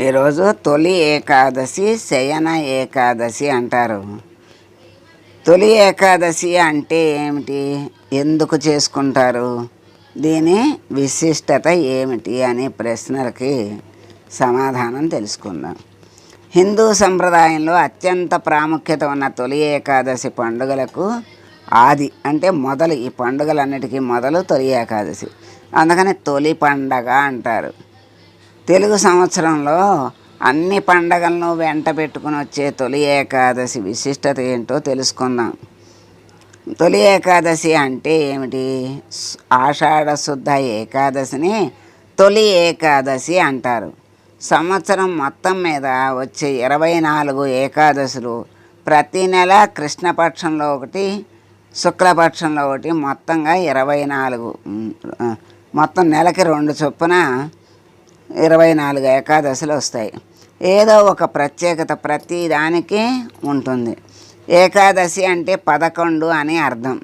ఈరోజు తొలి ఏకాదశి శయన ఏకాదశి అంటారు. తొలి ఏకాదశి అంటే ఏమిటి? ఎందుకు చేసుకుంటారు? దీని విశిష్టత ఏమిటి అనే ప్రశ్నలకి సమాధానం తెలుసుకుందాం. హిందూ సంప్రదాయంలో అత్యంత ప్రాముఖ్యత ఉన్న తొలి ఏకాదశి పండుగలకు ఆది అంటే మొదలు ఈ పండుగలన్నిటికీ మొదలు తొలి ఏకాదశి. అందుకని తొలి పండగ అంటారు. తెలుగు సంవత్సరంలో అన్ని పండగలను వెంట పెట్టుకుని వచ్చే తొలి ఏకాదశి విశిష్టత ఏంటో తెలుసుకుందాం. తొలి ఏకాదశి అంటే ఏమిటి? ఆషాఢ శుద్ధ ఏకాదశిని తొలి ఏకాదశి అంటారు. సంవత్సరం మొత్తం మీద వచ్చే ఇరవై నాలుగు ఏకాదశులు ప్రతి నెల కృష్ణపక్షంలో ఒకటి శుక్లపక్షంలో ఒకటి మొత్తంగా ఇరవై నాలుగు మొత్తం నెలకి రెండు చొప్పున ఇరవై నాలుగు ఏకాదశులు వస్తాయి. ఏదో ఒక ప్రత్యేకత ప్రతి దానికి ఉంటుంది. ఏకాదశి అంటే పదకొండు అని అర్థం.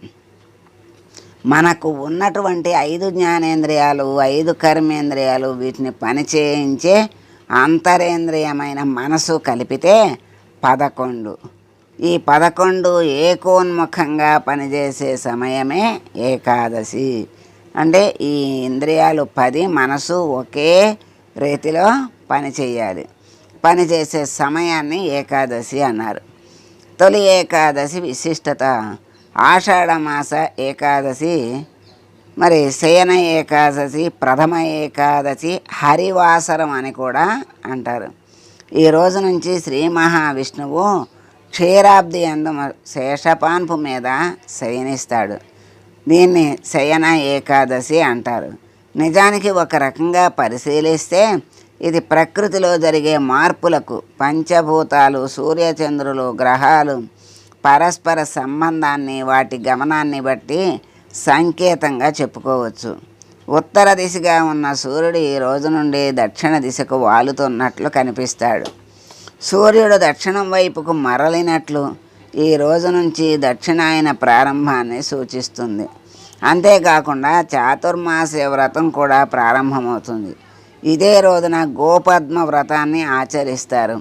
మనకు ఉన్నటువంటి ఐదు జ్ఞానేంద్రియాలు ఐదు కర్మేంద్రియాలు వీటిని పని చేయించే అంతరేంద్రియమైన మనసు కలిపితే పదకొండు. ఈ పదకొండు ఏకోన్ముఖంగా పనిచేసే సమయమే ఏకాదశి. అంటే ఈ ఇంద్రియాలు పది మనసు ఒకే రీతిలో పని చేయాలి. పనిచేసే సమయాన్ని ఏకాదశి అన్నారు. తొలి ఏకాదశి విశిష్టత. ఆషాఢమాస ఏకాదశి మరి శయన ఏకాదశి ప్రథమ ఏకాదశి హరివాసరం అని కూడా అంటారు. ఈ రోజు నుంచి శ్రీ మహావిష్ణువు క్షీరాబ్ది అందు శేషపాన్పు మీద శయనిస్తాడు. దీన్ని శయన ఏకాదశి అంటారు. నిజానికి ఒక రకంగా పరిశీలిస్తే ఇది ప్రకృతిలో జరిగే మార్పులకు పంచభూతాలు సూర్యచంద్రులు గ్రహాలు పరస్పర సంబంధాన్ని వాటి గమనాన్ని బట్టి సంకేతంగా చెప్పుకోవచ్చు. ఉత్తర దిశగా ఉన్న సూర్యుడు ఈ రోజు నుండి దక్షిణ దిశకు వాలుతున్నట్లు కనిపిస్తాడు. సూర్యుడు దక్షిణం వైపుకు మరలినట్లు ఈ రోజు నుంచి దక్షిణాయన ప్రారంభాన్ని సూచిస్తుంది. అంతేకాకుండా చాతుర్మాస్య వ్రతం కూడా ప్రారంభమవుతుంది. ఇదే రోజున గోపద్మ వ్రతాన్ని ఆచరిస్తారు.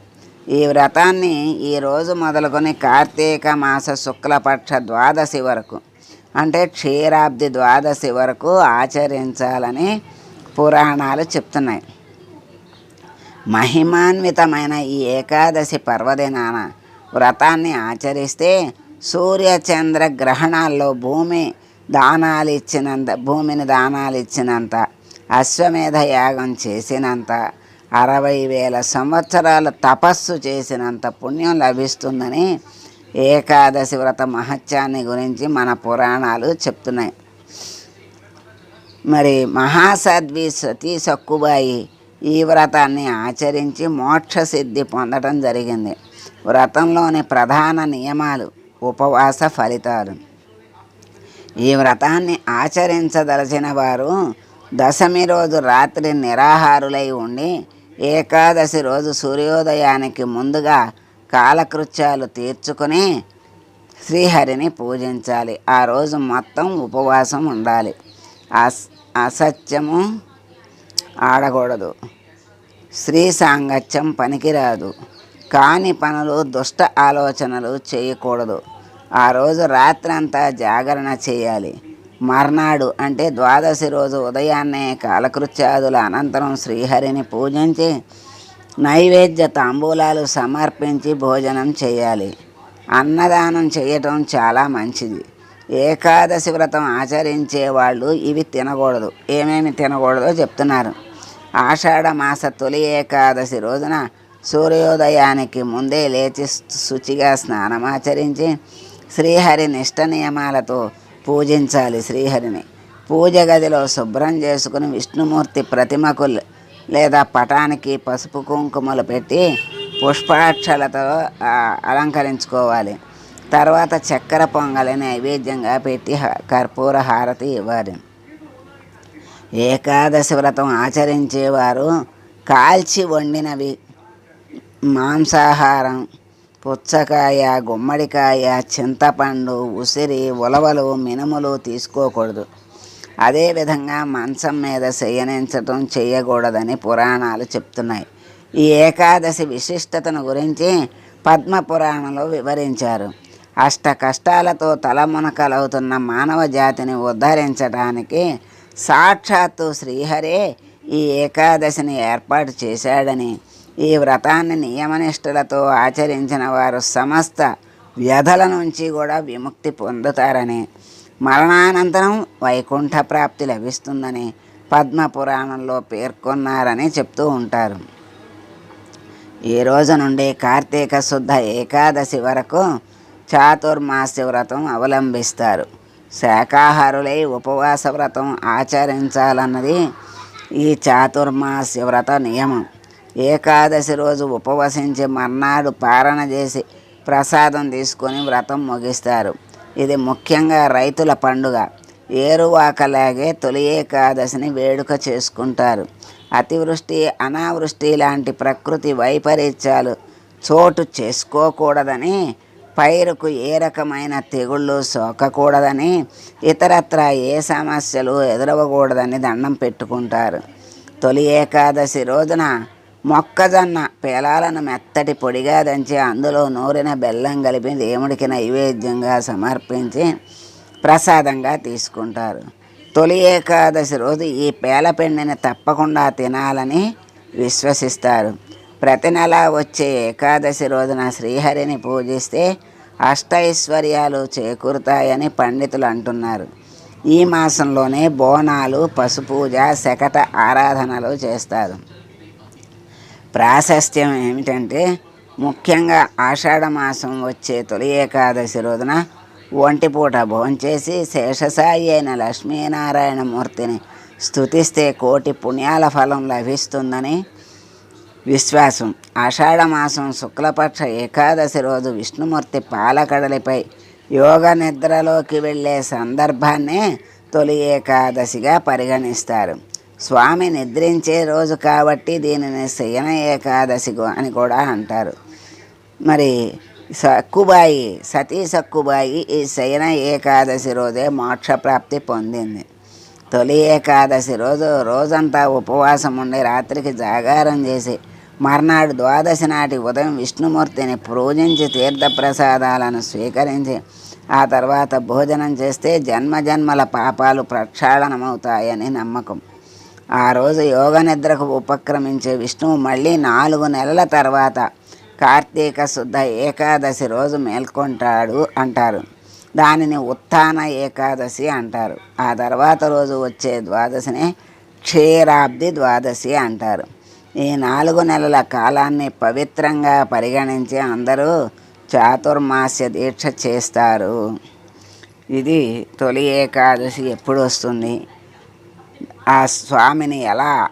ఈ వ్రతాన్ని ఈ రోజు మొదలుకొని కార్తీక మాస శుక్లపక్ష ద్వాదశి వరకు అంటే క్షీరాబ్ది ద్వాదశి వరకు ఆచరించాలని పురాణాలు చెప్తున్నాయి. మహిమాన్వితమైన ఈ ఏకాదశి పర్వదినాన వ్రతాన్ని ఆచరిస్తే సూర్యచంద్ర గ్రహణాల్లో భూమి దానాలు ఇచ్చినంత భూమిని దానాలు ఇచ్చినంత అశ్వమేధ యాగం చేసినంత అరవై వేల సంవత్సరాల తపస్సు చేసినంత పుణ్యం లభిస్తుందని ఏకాదశి వ్రత మహత్యాన్ని గురించి మన పురాణాలు చెప్తున్నాయి. మరి మహాసద్వి సతీ సక్కుబాయి ఈ వ్రతాన్ని ఆచరించి మోక్ష సిద్ధి పొందడం జరిగింది. వ్రతంలోని ప్రధాన నియమాలు ఉపవాస ఫలితాలు. ఈ వ్రతాన్ని ఆచరించదలచిన వారు దశమి రోజు రాత్రి నిరాహారులై ఉండి ఏకాదశి రోజు సూర్యోదయానికి ముందుగా కాలకృత్యాలు తీర్చుకుని శ్రీహరిని పూజించాలి. ఆ రోజు మొత్తం ఉపవాసం ఉండాలి. అస్ అసత్యము ఆడకూడదు. స్త్రీ సాంగత్యం పనికిరాదు. కాని పనులు దుష్ట ఆలోచనలు చేయకూడదు. ఆ రోజు రాత్రంతా జాగరణ చేయాలి. మర్నాడు అంటే ద్వాదశి రోజు ఉదయాన్నే కాలకృత్యాదుల అనంతరం శ్రీహరిని పూజించి నైవేద్య తాంబూలాలు సమర్పించి భోజనం చేయాలి. అన్నదానం చేయటం చాలా మంచిది. ఏకాదశి వ్రతం ఆచరించే వాళ్ళు ఇవి తినకూడదు. ఏమేమి తినకూడదో చెప్తున్నారు. ఆషాఢ మాస తొలి ఏకాదశి రోజున సూర్యోదయానికి ముందే లేచి శుచిగా స్నానమాచరించి శ్రీహరిని ఇష్ట నియమాలతో పూజించాలి శ్రీహరిని. పూజ గదిలో శుభ్రం చేసుకుని విష్ణుమూర్తి ప్రతిమకు లేదా పటానికి పసుపు కుంకుమలు పెట్టి పుష్పాక్షలతో అలంకరించుకోవాలి. తర్వాత చక్కెర పొంగలి నైవేద్యంగా పెట్టి కర్పూర హారతి ఇవ్వాలి. ఏకాదశి వ్రతం ఆచరించేవారు కాల్చి వండినవి మాంసాహారం పుచ్చకాయ గుమ్మడికాయ చింతపండు ఉసిరి ఉలవలు మినుములు తీసుకోకూడదు. అదేవిధంగా మంచం మీద శయనించటం చేయకూడదని పురాణాలు చెప్తున్నాయి. ఈ ఏకాదశి విశిష్టతను గురించి పద్మపురాణంలో వివరించారు. అష్ట కష్టాలతో తలమునకలవుతున్న మానవ జాతిని ఉద్ధరించడానికి సాక్షాత్తు శ్రీహరే ఈ ఏకాదశిని ఏర్పాటు చేశాడని ఈ వ్రతాన్ని నియమనిష్టలతో ఆచరించిన వారు సమస్త వ్యధల నుంచి కూడా విముక్తి పొందుతారని మరణానంతరం వైకుంఠ ప్రాప్తి లభిస్తుందని పద్మపురాణంలో పేర్కొన్నారని చెప్తూ ఉంటారు. ఈ రోజు నుండి కార్తీక శుద్ధ ఏకాదశి వరకు చాతుర్మాస్య వ్రతం అవలంబిస్తారు. శాకాహారులై ఉపవాస వ్రతం ఆచరించాలన్నది ఈ చాతుర్మాస్య వ్రత నియమం. ఏకాదశి రోజు ఉపవసించి మర్నాడు పారణ చేసి ప్రసాదం తీసుకొని వ్రతం ముగిస్తారు. ఇది ముఖ్యంగా రైతుల పండుగ. ఏరువాకలాగే తొలి ఏకాదశిని వేడుక చేసుకుంటారు. అతివృష్టి అనావృష్టి లాంటి ప్రకృతి వైపరీత్యాలు చోటు చేసుకోకూడదని పైరుకు ఏ రకమైన తెగుళ్ళు సోకకూడదని ఇతరత్ర ఏ సమస్యలు ఎదురవకూడదని దండం పెట్టుకుంటారు. తొలి ఏకాదశి రోజున మొక్కజొన్న పేలాలను మెత్తటి పొడిగా దంచి అందులో నూరిన బెల్లం కలిపి దేవుడికి నైవేద్యంగా సమర్పించి ప్రసాదంగా తీసుకుంటారు. తొలి ఏకాదశి రోజు ఈ పేలపిండిని తప్పకుండా తినాలని విశ్వసిస్తారు. ప్రతి నెల వచ్చే ఏకాదశి రోజున శ్రీహరిని పూజిస్తే అష్టైశ్వర్యాలు చేకూరుతాయని పండితులు అంటున్నారు. ఈ మాసంలోనే బోనాలు పశుపూజ శకట ఆరాధనలు చేస్తారు. ప్రాశస్త్యం ఏమిటంటే ముఖ్యంగా ఆషాఢ మాసం వచ్చే తొలి ఏకాదశి రోజున ఒంటిపూట భోంచేసి శేషసాయి అయిన లక్ష్మీనారాయణ మూర్తిని కోటి పుణ్యాల ఫలం లభిస్తుందని విశ్వాసం. ఆషాఢ మాసం శుక్లపక్ష ఏకాదశి రోజు విష్ణుమూర్తి పాలకడలిపై యోగ నిద్రలోకి వెళ్ళే సందర్భాన్నే తొలి ఏకాదశిగా పరిగణిస్తారు. స్వామి నిద్రించే రోజు కాబట్టి దీనిని శయన ఏకాదశి గు- అని కూడా అంటారు. మరి సక్కుబాయి సతీ సక్కుబాయి ఈ శయన ఏకాదశి రోజే మోక్షప్రాప్తి పొందింది. తొలి ఏకాదశి రోజు రోజంతా ఉపవాసం ఉండి రాత్రికి జాగారం చేసి మర్నాడు ద్వాదశి నాటి ఉదయం విష్ణుమూర్తిని పూజించి తీర్థప్రసాదాలను స్వీకరించి ఆ తర్వాత భోజనం చేస్తే జన్మ జన్మల పాపాలు ప్రక్షాళనమవుతాయని నమ్మకం. ఆ రోజు యోగ నిద్రకు ఉపక్రమించే విష్ణువు మళ్ళీ నాలుగు నెలల తర్వాత కార్తీక శుద్ధ ఏకాదశి రోజు మేల్కొంటాడు అంటారు. దానిని ఉత్థాన ఏకాదశి అంటారు. ఆ తర్వాత రోజు వచ్చే ద్వాదశిని క్షీరాబ్ది ద్వాదశి అంటారు. ఈ నాలుగు నెలల కాలాన్ని పవిత్రంగా పరిగణించి అందరూ చాతుర్మాస్య దీక్ష చేస్తారు. ఇది తొలి ఏకాదశి ఎప్పుడు వస్తుంది? ఆ స్వామిని ఎలా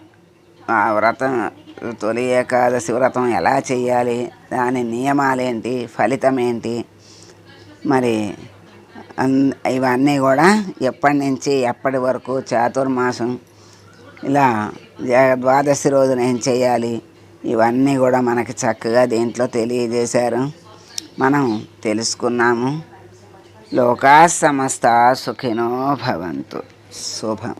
ఆ వ్రతం తొలి ఏకాదశి వ్రతం ఎలా చేయాలి దాని నియమాలేంటి ఫలితం ఏంటి మరి అన్ ఇవన్నీ కూడా ఎప్పటి నుంచి ఎప్పటి వరకు చాతుర్మాసం ఇలా జ- ద్వాదశి రోజున ఏం చేయాలి ఇవన్నీ కూడా మనకి చక్కగా దీంట్లో తెలియజేశారు. మనం తెలుసుకున్నాము. లోకా సమస్త సుఖినో భవంతు. శుభం.